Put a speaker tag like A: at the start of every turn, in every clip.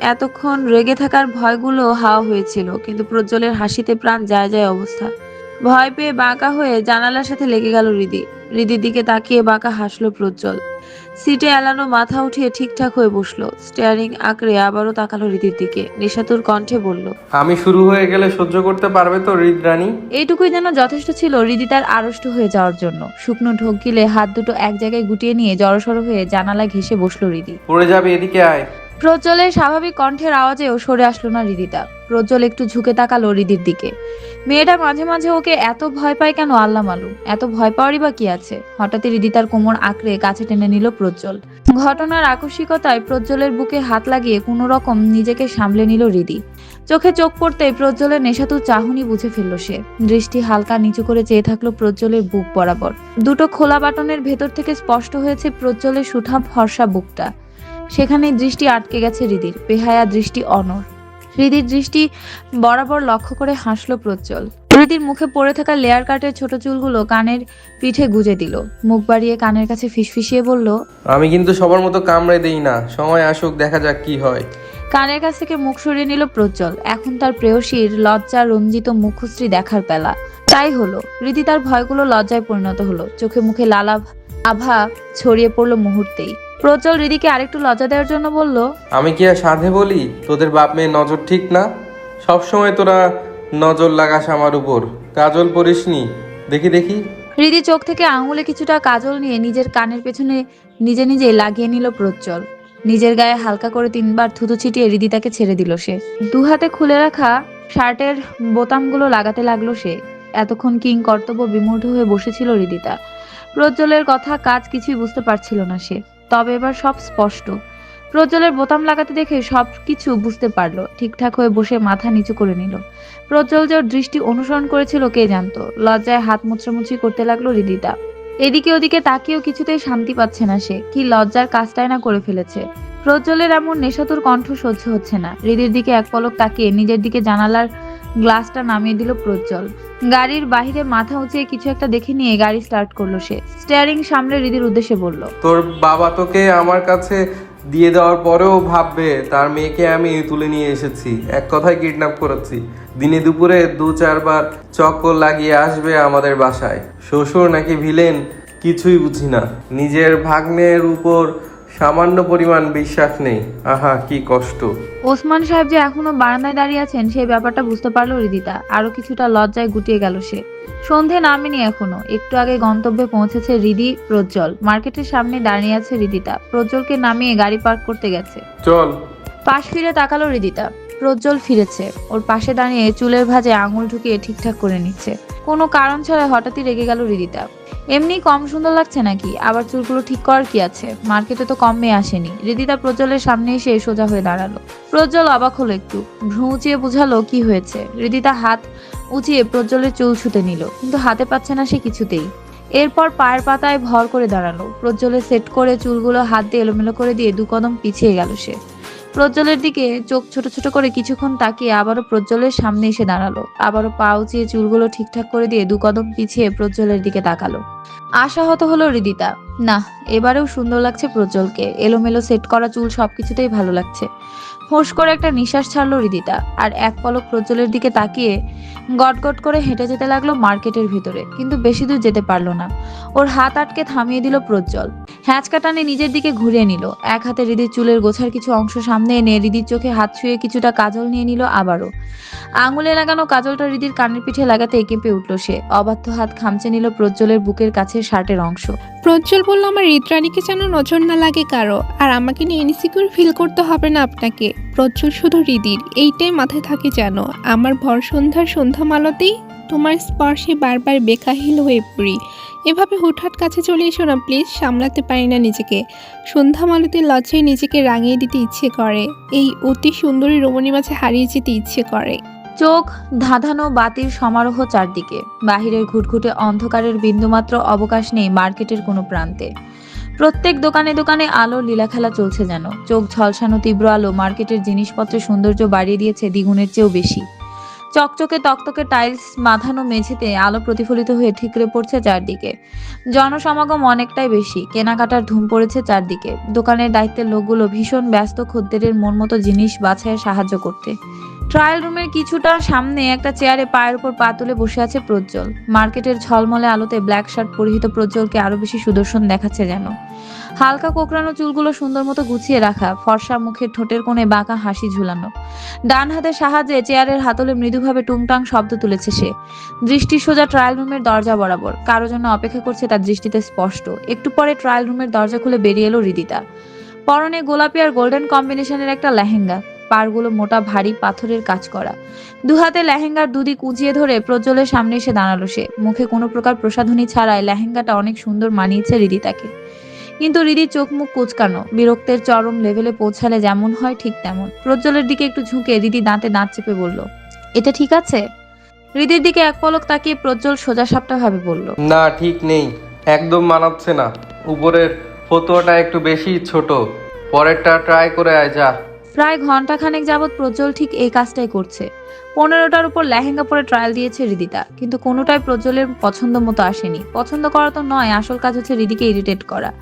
A: এতক্ষণ রেগে থাকার ভয়গুলো হাওয়া হয়েছিল কিন্তু প্রজ্জ্বলের হাসিতে প্রাণ যায় যায় অবস্থা। ভয় পেয়ে বাঁকা হয়ে জানালার সাথে লেগে গেল রিদি। রিদির দিকে তাকিয়ে বাঁকা হাসলো প্রজ্জ্বল। সিটে এলানো মাথা উঠিয়ে ঠিকঠাক হয়ে বসল। স্টিয়ারিং আঁকড়ে আবারও তাকালো রিদির দিকে। নিশাতুর কণ্ঠে বলল
B: আমি শুরু হয়ে গেলে সহ্য করতে পারবে তো হৃদ রানী?
A: এইটুকুই যেন যথেষ্ট ছিল হৃদি তার আড়ষ্ট হয়ে যাওয়ার জন্য। শুকনো ঢোক গিলে হাত দুটো এক জায়গায় গুটিয়ে নিয়ে জড়সড় হয়ে জানালায় ঘেসে বসল হৃদি
B: পড়ে যাবে এদিকে আয়।
A: প্রজ্জ্বলের স্বাভাবিক কণ্ঠের আওয়াজেও সরে আসলো না হৃদিতা প্রজ্জ্বল একটু ঝুঁকে তাকালো হৃদির দিকে। মেয়েটা মাঝে মাঝে ওকে এত ভয় পায় কেন আল্লাহ মালুম? এত ভয় পাওয়ারই বা কি আছে? হঠাৎই হৃদিতার কোমর আঁকড়ে কাছে টেনে নিল প্রজ্জ্বল। ঘটনার আকস্মিকতায় প্রজ্জ্বলের বুকে হাত লাগিয়ে কোনো রকম নিজেকে সামলে নিল হৃদি চোখে চোখ পড়তেই প্রজ্জ্বলের নেশাতুর চাহনি বুঝে ফেলল সে। দৃষ্টি হালকা নিচু করে চেয়ে থাকল প্রজ্জ্বলের বুক বরাবর। দুটো খোলা বাটনের ভেতর থেকে স্পষ্ট হয়েছে প্রজ্জ্বলের সুঠাম ফর্সা বুকটা। সেখানে দৃষ্টি আটকে গেছে হৃদির বেহায়া দৃষ্টি অনর হৃদির দৃষ্টি বরাবর লক্ষ্য করে হাসলো প্রজ্জ্বল। হৃদির মুখে পড়ে থাকা লেয়ার কাটের ছোট চুলগুলো কানের পিঠে গুজে দিল। মুখ বাড়িয়ে কানের কাছে ফিসফিসিয়ে বলল
B: আমি কিন্তু সবার মতো কামড়ে দেই না সময় আসুক দেখা যাক কি হয়।
A: কানের কাছ থেকে মুখ সরিয়ে নিল প্রজ্জ্বল। এখন তার প্রেয়সীর লজ্জা রঞ্জিত মুখশ্রী দেখার পেলা তাই হলো রীতি তার ভয়গুলো লজ্জায় পরিণত হলো। চোখে মুখে লালা আভা ছড়িয়ে পড়ল মুহূর্তেই। প্রজ্জ্বল রিদিকে আরেকটু লজ্জা দেওয়ার জন্য বলল
B: আমি কি আর সাধে বলি? তোদের বাপ মেয়ের নজর ঠিক না? সবসময় তোরা নজর লাগাস আমার উপর। কাজল পরিসনি দেখি দেখি।
A: হৃদি চোখ থেকে আঙুলে কিছুটা কাজল নিয়ে নিজের কানের পেছনে নিজে নিজে লাগিয়ে নিল প্রজ্জ্বল। নিজের গায়ে হালকা করে তিনবার থুতু ছিটিয়ে হৃদি তাকে ছেড়ে দিল সে। দু হাতে খুলে রাখা শার্টের বোতামগুলো লাগাতে লাগল সে। এতক্ষণ কিং কর্তব্য বিমূঢ় হয়ে বসেছিল হৃদিতা প্রজ্জ্বলের কথা কাজ কিছুই বুঝতে পারছিল না সে। তবে এবার সব স্পষ্ট। প্রজ্জ্বলের বোতাম লাগাতে দেখে সব কিছু বুঝতে পারল, ঠিকঠাক হয়ে বসে মাথা নিচু করে নিল। প্রজ্জ্বল যে দৃষ্টি অনুসরণ করেছিল, কে জানতো? লজ্জায় হাত মুচড়ামুচি করতে লাগল হৃদিতা এদিকে ওদিকে তাকিয়েও কিছুতেই শান্তি পাচ্ছে না সে। কি লজ্জার কাজটাই না করে ফেলেছে। প্রজ্জ্বলের এমন নেশাতুর কণ্ঠ সহ্য হচ্ছে না। হৃদির দিকে এক পলক তাকিয়ে নিজের দিকে জানালার গ্লাসটা নামিয়ে দিল প্রজ্জ্বল। গাড়ির বাহিরে মাথা উঁচিয়ে কিছু একটা দেখে নিয়ে গাড়ি স্টার্ট করল সে। স্টিয়ারিং সামনে হৃদির উদ্দেশ্যে বলল,
B: তোর বাবা তোকে আমার কাছে দিয়ে দেওয়ার পরেও ভাববে তার মেয়েকে আমি তুলে নিয়ে এসেছি। এক কথায় কিডন্যাপ করেছি। দিনে দুপুরে দু চারবার চক্কর লাগিয়ে আসবে আমাদের বাসায়। শ্বশুর নাকি ভিলেন কিছুই বুঝি না। নিজের ভাগ্নের উপর সামান্য পরিমাণ বিশ্বাস নেই। আহা কি কষ্ট।
A: ওসমান সাহেব যে এখনও বারান্দায় দাঁড়িয়ে আছেন সেই ব্যাপারটা বুঝতে পারল রিদিতা। আরও কিছুটা লজ্জায় গুটিয়ে গেল সে। সন্ধে নামেনি এখনও। একটু আগে গন্তব্যে পৌঁছেছে রিদি প্রজ্জ্বল। মার্কেটের সামনে দাঁড়িয়ে আছে রিদিতা। প্রজ্জ্বলকে নামিয়ে গাড়ি পার্ক করতে গেছে।
B: চল।
A: পাশ ফিরে তাকালো হৃদিতা প্রজ্জ্বল ফিরেছে। ওর পাশে দাঁড়িয়ে চুলের ভাঁজে আঙুল ঢুকিয়ে ঠিকঠাক করে নিচ্ছে। কোনো কারণ ছাড়া হঠাৎই রেগে গেল হৃদিতা এমনি কম সুন্দর লাগছে নাকি? আবার চুলগুলো ঠিক করার কি আছে? মার্কেটে তো কম মেয়ে আসেনি। রিদিতা প্রজ্জ্বলের সামনে এসে সোজা হয়ে দাঁড়াল। প্রজ্জ্বল অবাক হলো একটু। ভ্রু উঁচিয়ে বুঝালো কি হয়েছে। হৃদিতা হাত উঁচিয়ে প্রজ্জ্বলের চুল ছুতে নিল, কিন্তু হাতে পাচ্ছে না সে কিছুতেই। এরপর পায়ের পাতায় ভর করে দাঁড়াল। প্রজ্জ্বলের সেট করে চুলগুলো হাত দিয়ে এলোমেলো করে দিয়ে দু কদম পিছিয়ে গেল সে। প্রজ্জ্বলের দিকে চোখ ছোট ছোট করে কিছুক্ষণ তাকিয়ে আবারও প্রজ্জ্বলের সামনে এসে দাঁড়াল। আবারও পা উঁচিয়ে চুলগুলো ঠিকঠাক করে দিয়ে দু কদম পিছিয়ে প্রজ্জ্বলের দিকে তাকালো। আশাহত হলো হৃদিতা। না, এবারেও সুন্দর লাগছে প্রজ্জ্বলকে। এলোমেলো সেট করা চুল সবকিছুতেই ভালো লাগছে। ফোঁস করে একটা নিঃশ্বাস ছাড়লো হৃদিতা। আর এক পলক প্রজ্জ্বলের দিকে তাকিয়ে গটগট করে হেঁটে যেতে লাগল মার্কেটের ভিতরে। কিন্তু বেশি দূর যেতে পারল না। ওর হাত আটকে থামিয়ে দিল প্রজ্জ্বল। হ্যাঁচকা টানে নিজের দিকে ঘুরিয়ে নিল। এক হাতে হৃদির চুলের গোছার কিছু অংশ সামনে এনে হৃদির চোখে হাত ছুঁয়ে কিছুটা কাজল নিয়ে নিল আবারও। আঙুলে লাগানো কাজলটা হৃদির কানের পিঠে লাগাতে কেঁপে উঠল সে। অবাধ্য হাত খামচে নিল প্রজ্জ্বলের বুকের কাছে শার্টের অংশ।
C: প্রজ্জ্বল বলল, আমার হৃদরানীকে যেন নজর না লাগে কারও, আর আমাকে নিয়ে ইনসিকিউর ফিল করতে হবে না আপনাকে। প্রজ্জ্বল শুধু হৃদির এইটাই মাথায় থাকে যেন। আমার ভর সন্ধ্যার সন্ধ্যা মালতেই তোমার স্পর্শে বারবার বেকাহিল হয়ে পড়ি। এভাবে হুটহাট কাছে চলে এসো না, প্লিজ। সামলাতে পারি না নিজেকে। সন্ধ্যা মালতের লজ্জায় নিজেকে রাঙিয়ে দিতে ইচ্ছে করে। এই অতি সুন্দরী রমণী মাঝে হারিয়ে যেতে ইচ্ছে করে।
A: চোখ ধাঁধানো বাতির সমারোহ চারদিকে। বাহিরের ঘুটঘুটে অন্ধকারের বিন্দুমাত্র অবকাশ নেই মার্কেটের কোনো প্রান্তে। প্রত্যেক দোকানে দোকানে আলো, লীলাখেলা চলছে যেন। চোখ ঝলসানো তীব্র আলো মার্কেটের জিনিসপত্রের সৌন্দর্য বাড়িয়ে দিয়েছে দ্বিগুণের চেয়েও বেশি। চকচকে তকতকে টাইলস মাথানো মেঝেতে আলো প্রতিফলিত হয়ে ঠিকরে পড়ছে চারদিকে। জনসমাগম অনেকটাই বেশি। কেনাকাটার ধুম পড়েছে চারদিকে। দোকানের দায়িত্বের লোকগুলো ভীষণ ব্যস্ত খদ্দেরের মন মতো জিনিস বাছায় সাহায্য করতে। ট্রায়াল রুমের কিছুটা সামনে একটা চেয়ারে পায়ের উপর পা তুলে বসে আছে প্রজ্জ্বল। মার্কেটের ঝলমলে আলোতে ব্ল্যাক শার্ট পরিহিত প্রজ্জ্বলকে আরও বেশি সুদর্শন দেখাচ্ছে যেন। হালকা কোকড়ানো চুলগুলো সুন্দর মতো গুছিয়ে রাখা, ফর্সা মুখের ঠোঁটের কোণে বাঁকা হাসি ঝুলানো। ডান হাতের সাহায্যে চেয়ারের হাতলে মৃদুভাবে টুংটাং শব্দ তুলেছে সে। দৃষ্টি সোজা ট্রায়াল রুমের দরজা বরাবর। কারও জন্য অপেক্ষা করছে তার দৃষ্টিতে স্পষ্ট। একটু পরে ট্রায়াল রুমের দরজা খুলে বেরিয়ে এলো হৃদিতা। পরনে গোলাপি আর গোল্ডেন কম্বিনেশনের একটা লেহেঙ্গা। পাড়গুলো মোটা ভারী পাথরের কাজ করা। দুহাতে লেহেঙ্গার দুদিক উঁচিয়ে ধরে প্রজ্জ্বলের সামনে এসে দাঁড়াল সে। মুখে কোনো প্রকার প্রসাধনী ছাড়াই লেহেঙ্গাটা অনেক সুন্দর মানিয়েছে হৃদিতাকে কিন্তু হৃদির চোখ মুখ কুচকানো, বিরক্তের চরম লেভেলে পৌঁছালে যেমন হয় ঠিক তেমন। প্রজ্জ্বলের দিকে একটু ঝুঁকে হৃদি দাঁতে দাঁত চেপে বলল, এটা ঠিক আছে? হৃদির দিকে এক পলক তাকিয়ে প্রজ্জ্বল সোজা সাপটা ভাবে বলল,
B: না, ঠিক নেই। একদম মানাচ্ছে না। উপরের ফতুয়াটা একটু বেশি ছোট। পরেরটা ট্রাই করে আয়, যা।
A: প্রায় ঘন্টাখানেক যাবৎ প্রজ্জ্বল ঠিক এই কাজটাই করছে। পনেরোটার উপর লেহেঙ্গা পরে ট্রায়াল দিয়েছে হৃদিতা কিন্তু কোনোটাই প্রজ্জ্বলের পছন্দ মতো আসেনি। পছন্দ করা তো নয়, আসল কাজ হচ্ছে হৃদিকে ইরিটেট করা।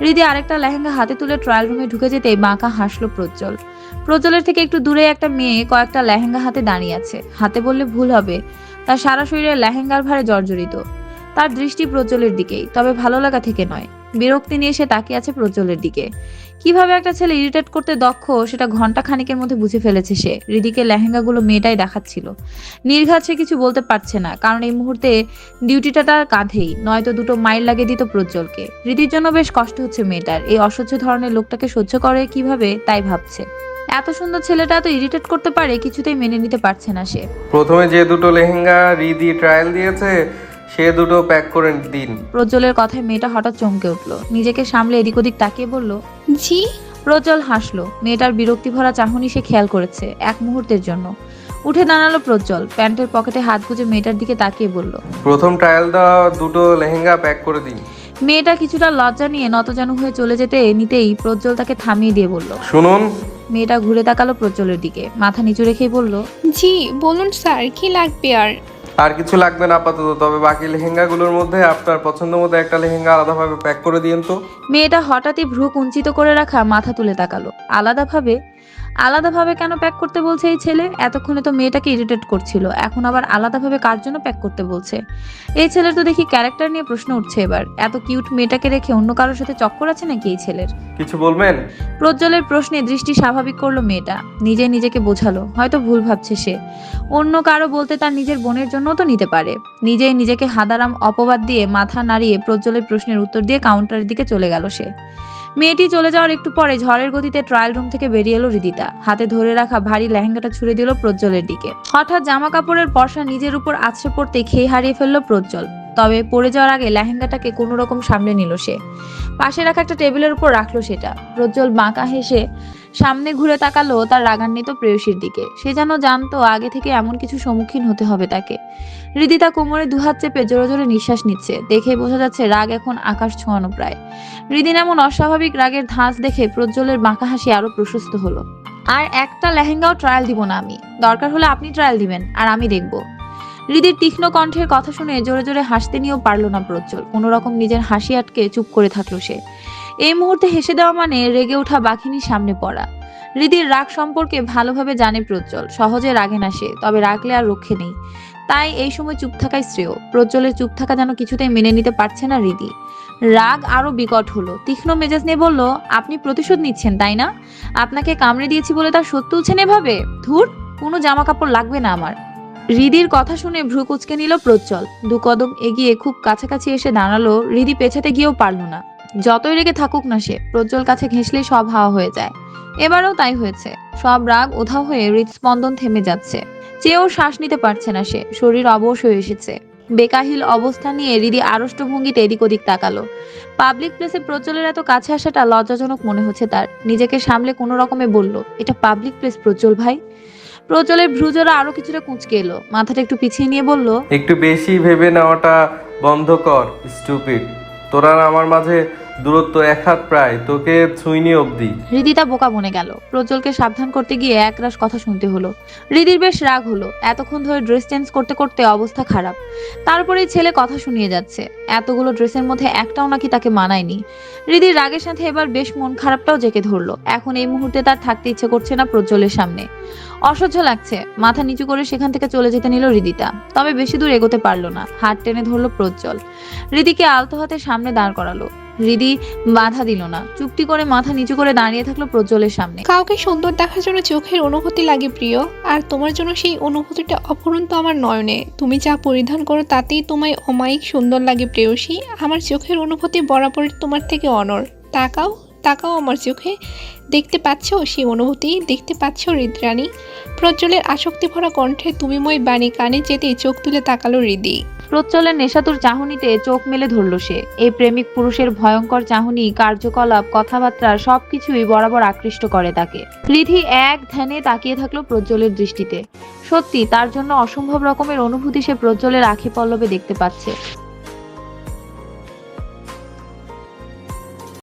A: হৃদি আরেকটা লেহেঙ্গা হাতে তুলে ট্রায়াল রুমে ঢুকে যেতেই বাঁকা হাসলো প্রজ্জ্বল। প্রজ্জ্বলের থেকে একটু দূরে একটা মেয়ে কয়েকটা লেহেঙ্গা হাতে দাঁড়িয়ে আছে। হাতে বললে ভুল হবে। তার সারা শরীরে লেহেঙ্গার ভারে জর্জরিত। তার দৃষ্টি প্রজ্জ্বলের দিকেই, তবে ভালো লাগা থেকে নয়। বিরক্তি নিয়ে সে তাকিয়ে আছে প্রজ্জ্বলের দিকে। কীভাবে একটা ছেলে ইরিটেট করতে দক্ষ, সেটা ঘণ্টা খানিকের মধ্যে বুঝে ফেলেছে সে। রিদিকে লেহেঙ্গাগুলো মেয়েটাই দেখাচ্ছিল। নির্ঘাত সে কিছু বলতে পারছে না, কারণ এই মুহূর্তে ডিউটিটা তার কাঁধেই, নয়তো দুটো মাইল লাগিয়ে দিত প্রজ্জ্বলকে। রিদির জন্য বেশ কষ্ট হচ্ছে মেয়েটার। এই অসহ্য ধরনের লোকটাকে সহ্য করে কীভাবে, তাই ভাবছে। এত সুন্দর ছেলেটা এত ইরিটেট করতে পারে, কিছুতেই মেনে নিতে পারছে না সে।
B: প্রথমে যে দুটো লেহেঙ্গা রিদি ট্রায়াল দিয়েছে সে দুটো প্যাক করে দিন।
A: প্রজ্জ্বলের কথায় মেয়েটা হঠাৎ চমকে উঠল। নিজেকে সামলে এদিক ওদিক তাকিয়ে বলল
C: জি।
A: প্রজ্জ্বল হাসলো। মেয়েটার বিরক্তি ভরা চাহনি সে খেয়াল করেছে এক মুহূর্তের জন্য। উঠে দাঁড়াল প্রজ্জ্বল। প্যান্টের পকেটে হাত গুজে মেয়েটার দিকে তাকিয়ে বলল
B: প্রথম ট্রায়াল দেওয়া দুটো লেহেঙ্গা প্যাক করে দিন।
A: মেয়েটা কিছুটা লজ্জা নিয়ে নতজানু হয়ে চলে যেতে নিতেই প্রজ্জ্বল তাকে থামিয়ে দিয়ে বলল
B: শুনুন।
A: মেয়েটা ঘুরে তাকালো প্রজ্জ্বলের দিকে। মাথা নিচু রেখেই বলল
C: জি বলুন স্যার কি লাগবে আর?
B: আর কিছু লাগবে না আপাতত, তবে বাকি লেহেঙ্গাগুলোর মধ্যে আপনার পছন্দ মতো একটা লেহেঙ্গা আলাদাভাবে প্যাক করে দিন তো।
A: মেয়েটা হঠাৎই ভ্রু কুঞ্চিত করে রাখা মাথা তুলে তাকালো। আলাদাভাবে আলাদাভাবে কেন প্যাক করতে বলছে এই ছেলে? এতক্ষণে তো মেয়েটাকে ইরিটেট করছিল। এখন আবার আলাদাভাবে কার জন্য প্যাক করতে বলছে? এই ছেলের তো দেখি ক্যারেক্টার নিয়ে প্রশ্ন উঠছে এবার। এত কিউট মেয়েটাকে রেখে অন্য কারোর সাথে চক্কর আছে নাকি এই ছেলের?
B: কিছু বলবেন?
A: প্রজ্জ্বলের প্রশ্নে দৃষ্টি স্বাভাবিক করল মেয়েটা। নিজে নিজেকে বোঝালো। হয়তো ভুল ভাবছে সে। অন্য কারও বলতে তার নিজের বোনের জন্য তো নিতে পারে। নিজেই নিজেকে হাদারাম অপবাদ দিয়ে মাথা নাড়িয়ে প্রজ্জ্বলের প্রশ্নের উত্তর দিয়ে কাউন্টারের দিকে চলে গেল সে। মেয়েটি চলে যাওয়ার একটু পরে ঝড়ের গতিতে ট্রায়াল রুম থেকে বেরিয়ে এলো রিদিতা। হাতে ধরে রাখা ভারী লেহেঙ্গাটা ছুড়ে দিল প্রজ্জ্বলের দিকে। হঠাৎ জামা কাপড়ের পর্সা নিজের উপর আছড়ে পড়তে খেয়ে হারিয়ে ফেলল প্রজ্জ্বল। তবে পড়ে যাওয়ার আগে লেহেঙ্গাটাকে কোনো রকম সামলে নিল সে। পাশে রাখা একটা টেবিলের উপর রাখল সেটা। প্রজ্জ্বল বাঁকা হেসে সামনে ঘুরে তাকালো তার রাগান্বিত প্রেয়সীর দিকে। সে যেন জানতো আগে থেকে এমন কিছু সম্মুখীন হতে হবে তাকে। হৃদিতা কোমরে দুহাত চেপে জোরে জোরে নিঃশ্বাস নিচ্ছে। দেখে বোঝা যাচ্ছে রাগ এখন আকাশ ছোঁয়ানো প্রায়। হৃদিন এমন অস্বাভাবিক রাগের ধাঁচ দেখে প্রজ্জ্বলের বাঁকা হাসি আরও প্রশস্ত হলো। আর একটা লেহেঙ্গাও ট্রায়াল দিব না আমি। দরকার হলে আপনি ট্রায়াল দিবেন, আর আমি দেখব। হৃদির তীক্ষ্ণ কণ্ঠের কথা শুনে জোরে জোরে হাসতে নিয়েও পারল না প্রজ্জ্বল। কোনোরকম নিজের হাসি আটকে চুপ করে থাকল সে। এই মুহূর্তে হেসে দেওয়া মানে রেগে ওঠা বাঘিনীর সামনে পড়া। হৃদির রাগ সম্পর্কে ভালোভাবে জানে প্রজ্জ্বল। সহজে রাগে না সে, তবে রাগলে আর রক্ষে নেই। তাই এই সময় চুপ থাকাই শ্রেয়। প্রজ্জ্বলের চুপ থাকা যেন কিছুতেই মেনে নিতে পারছে না হৃদি রাগ আরও বিকট হলো। তীক্ষ্ণ মেজাজ নিয়ে বলল, আপনি প্রতিশোধ নিচ্ছেন, তাই না? আপনাকে কামড়ে দিয়েছি বলে তার শোধ তুলছেন এভাবে? ধুর, কোনো জামা কাপড় লাগবে না আমার। হৃদির কথা শুনে ভ্রু কুচকে নিল প্রজ্জ্বল। দু কদম এগিয়ে খুব কাছাকাছি এসে দাঁড়াল, রিদি পেছাতে গিয়েও পারল না। যতই রেগে থাকুক না সে, প্রজ্জ্বল কাছে ঘেঁষলেই সব হাওয়া হয়ে যায়। এবারেও তাই হয়েছে। সব রাগ উধাও হয়ে হৃদস্পন্দন থেমে যাচ্ছে। চেয়েও শ্বাস নিতে পারছে না সে, শরীর অবশ হয়ে এসেছে। বেকাহিল অবস্থা নিয়ে রিদি আড়ষ্ট ভঙ্গিতে এদিক ওদিক তাকালো। পাবলিক প্লেসে প্রজ্জ্বলের এত কাছে আসাটা লজ্জাজনক মনে হচ্ছে তার। নিজেকে সামলে কোনো রকমে বলল, এটা পাবলিক প্লেস প্রজ্জ্বল ভাই? প্রজ্জ্বলের ভ্রুজরা আরও কিছুটা কুঁচকে এলো। মাথাটা একটু পিছিয়ে নিয়ে বলল,
B: একটু বেশি ভেবে নেওয়াটা বন্ধ কর, স্টুপিড। তোরা আমার মাঝে দূরত্ব এক হাত প্রায়, তোকে ছুঁইনি অবধি।
A: হৃদিতা বোকা বনে গেল। প্রজ্জ্বলকে সাবধান করতে গিয়ে একরাশ কথা শুনতে হলো। হৃদির বেশ রাগ হলো। এতক্ষণ ধরে ড্রেস চেঞ্জ করতে করতে অবস্থা খারাপ। তারপরে ছেলে কথা শুনিয়ে যাচ্ছে। এতগুলো ড্রেসের মধ্যে একটাও নাকি তাকে মানায়নি। হৃদির রাগের সাথে এবার বেশ মন খারাপটাও জেকে ধরলো। এখন এই মুহূর্তে তার থাকতে ইচ্ছে করছে না প্রজ্জ্বলের সামনে। অসহ্য লাগছে। মাথা নিচু করে সেখান থেকে চলে যেতে নিল হৃদিতা। তবে বেশি দূর এগোতে পারল না। হাত টেনে ধরলো প্রজ্জ্বল হৃদিকে আলতো হাতে সামনে দাঁড় করালো। হৃদি বাধা দিল না। চুক্তি করে মাথা নিচু করে দাঁড়িয়ে থাকল প্রজ্জ্বলের সামনে।
C: কাউকে সুন্দর দেখার জন্য চোখের অনুভূতি লাগে প্রিয়, আর তোমার জন্য সেই অনুভূতিটা অপরন্ত আমার নয়নে। তুমি যা পরিধান করো তাতেই তোমায় অমায়িক সুন্দর লাগে প্রেয়সী। আমার চোখের অনুভূতি বরাবর তোমার থেকে অনর তাকাও তাকাও আমার চোখে। দেখতে পাচ্ছ সেই অনুভূতি, দেখতে পাচ্ছ হৃদরানী। প্রজ্জ্বলের আসক্তি ভরা কণ্ঠে তুমিময় বাণী কানে যেতেই চোখ তুলে তাকালো হৃদি।
A: প্রচ্ছলের নেশাতুর চাহনিতে চোখ মেলে ধরল সে। এই প্রেমিক পুরুষের ভয়ঙ্কর চাহনি, কার্যকলাপ, কথাবার্তা সবকিছুই বরাবর আকৃষ্ট করে তাকে। রিধি এক ধ্যানে তাকিয়ে থাকল প্রজ্জ্বলের দৃষ্টিতে। সত্যি, তার জন্য অসম্ভব রকমের অনুভূতি সে প্রজ্জ্বলের আখি পল্লবে দেখতে পাচ্ছে।